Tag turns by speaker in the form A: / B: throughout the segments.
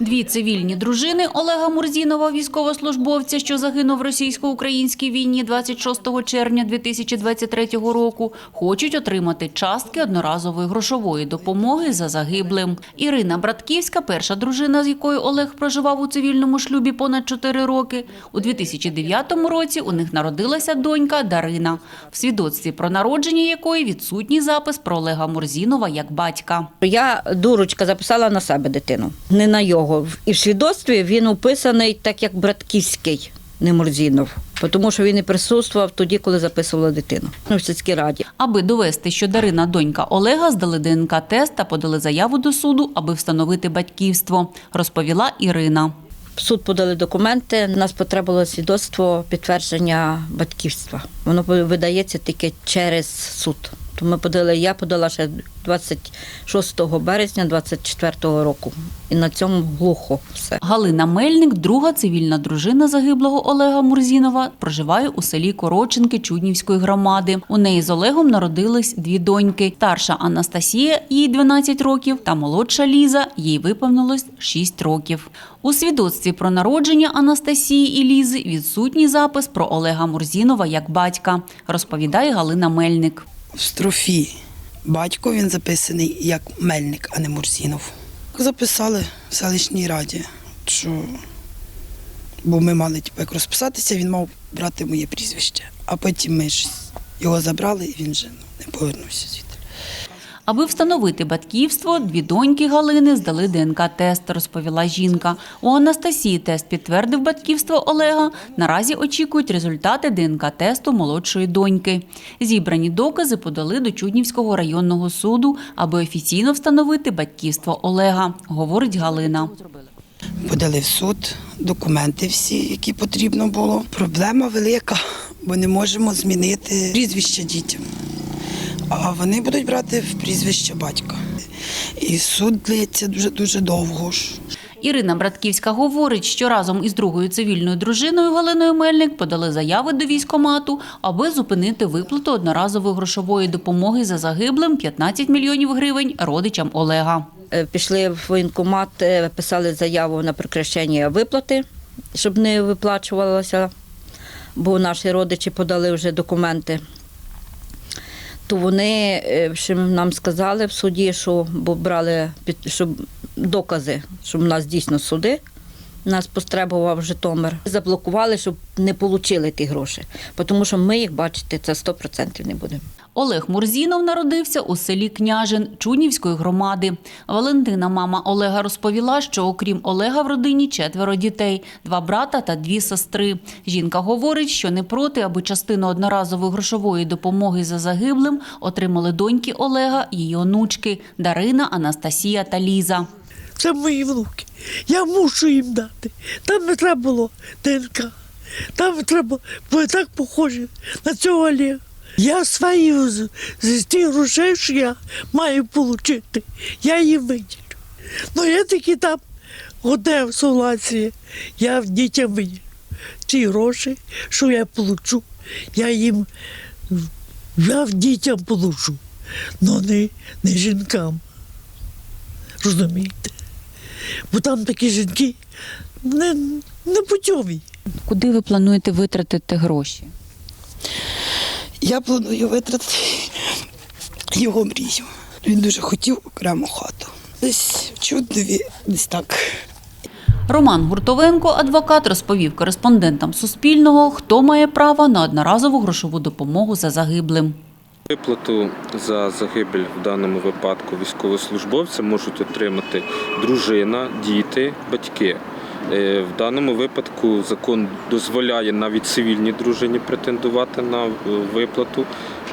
A: Дві цивільні дружини Олега Мурзінова, військовослужбовця, що загинув в російсько-українській війні 26 червня 2023 року, хочуть отримати частки одноразової грошової допомоги за загиблим. Ірина Братківська, перша дружина, з якою Олег проживав у цивільному шлюбі понад 4 роки. У 2009 році у них народилася донька Дарина, в свідоцтві про народження якої відсутній запис про Олега Мурзінова як батька.
B: Я дурочка записала на себе дитину, не на його. І в свідоцтві він описаний так, як братківський, не Мурзінов, тому що він і присутствував тоді, коли записувала дитину. Ну, в сільській раді.
A: Аби довести, що Дарина донька Олега здали ДНК-тест та подали заяву до суду, аби встановити батьківство, розповіла Ірина.
B: В суд подали документи. Нас потребувало свідоцтво підтвердження батьківства. Воно видається тільки через суд. То ми подали, я подала ще 26 березня 24 року. І на цьому глухо все.
A: Галина Мельник, друга цивільна дружина загиблого Олега Мурзінова, проживає у селі Короченки Чуднівської громади. У неї з Олегом народились дві доньки. Старша Анастасія, їй 12 років, та молодша Ліза, їй виповнилось 6 років. У свідоцтві про народження Анастасії і Лізи відсутній запис про Олега Мурзінова як батька, розповідає Галина Мельник.
C: Строфі батько він записаний як Мельник, а не Мурзінов. Записали в селищній раді, що бо ми мали типу, як розписатися, він мав брати моє прізвище. А потім ми ж його забрали, і він вже не повернувся звідти.
A: Аби встановити батьківство, дві доньки Галини здали ДНК-тест, розповіла жінка. У Анастасії тест підтвердив батьківство Олега. Наразі очікують результати ДНК-тесту молодшої доньки. Зібрані докази подали до Чуднівського районного суду, аби офіційно встановити батьківство Олега, говорить Галина.
C: Подали в суд документи всі, які потрібно було. Проблема велика, бо не можемо змінити прізвище дітям. А вони будуть брати в прізвище батька. І суд длиться дуже дуже довго ж.
A: Ірина Братківська говорить, що разом із другою цивільною дружиною Галиною Мельник подали заяви до військомату, аби зупинити виплату одноразової грошової допомоги за загиблим 15 мільйонів гривень родичам Олега.
B: Е, Пішли в воєнкомат, е, писали заяву на прекращення виплати, щоб не виплачувалося, бо наші родичі подали вже документи. То вони е, ще нам сказали в суді, що бо брали щоб докази, що в нас дійсно суди. Нас постребував Житомир. Заблокували, щоб не отримали ті гроші. Тому що ми їх бачити це 100% не будемо.
A: Олег Мурзінов народився у селі Княжин Чуднівської громади. Валентина, мама Олега, розповіла, що окрім Олега в родині четверо дітей, два брата та дві сестри. Жінка говорить, що не проти, аби частину одноразової грошової допомоги за загиблим отримали доньки Олега, її онучки Дарина, Анастасія та Ліза.
D: Це мої внуки. Я мушу їм дати. Там не треба було ДНК. Там треба, бо так похожі на цього Олега. Я свої з, з тих грошей, що я маю отримати, я їм виділю. Ну я тільки там одне в я дітям виділю. Ці гроші, що я получу, я їм я дітям получу, але не, не жінкам. Розумієте? Бо там такі жінки не, не путьові.
A: Куди ви плануєте витратити гроші?
C: Я планую витратити його мрію. Він дуже хотів окрему хату. Десь в Чуднові, десь так.
A: Роман Гуртовенко, адвокат, розповів кореспондентам Суспільного, хто має право на одноразову грошову допомогу за загиблим.
E: Виплату за загибель в даному випадку військовослужбовця можуть отримати дружина, діти, батьки. Е, В даному випадку закон дозволяє навіть цивільній дружині претендувати на е, виплату,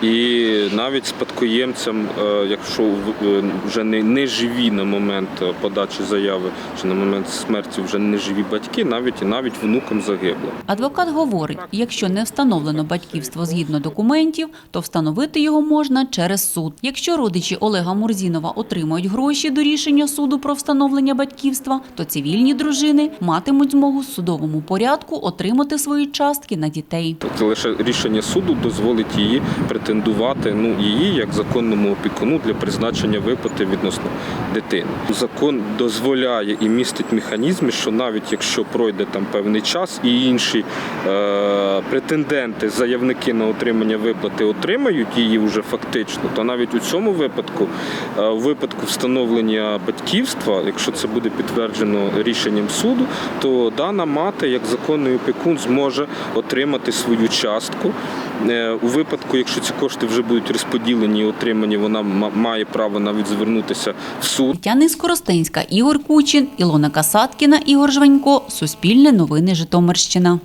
E: і навіть спадкоємцям, е, якщо е, вже не, живі на момент е, подачі заяви, чи на момент смерті вже не живі батьки, навіть і навіть внукам загиблим.
A: Адвокат говорить, якщо не встановлено батьківство згідно документів, то встановити його можна через суд. Якщо родичі Олега Мурзінова отримають гроші до рішення суду про встановлення батьківства, то цивільні дружини матимуть змогу в судовому порядку отримати свої частки на дітей.
E: Тобто лише рішення суду дозволить її претендувати претендувати ну, її як законному опікуну для призначення виплати відносно дитини. Закон дозволяє і містить механізми, що навіть якщо пройде там певний час і інші е, претенденти, заявники на отримання виплати отримають її вже фактично, то навіть у цьому випадку, е, у випадку встановлення батьківства, якщо це буде підтверджено рішенням суду, то дана мати як законний опікун зможе отримати свою частку. Е, У випадку, якщо ці кошти вже будуть розподілені і отримані, вона має право навіть звернутися в суд.
A: Тетяна Скоростенська, Ігор Кучин, Ілона Касаткіна, Ігор Жванько. Суспільне новини Житомирщина.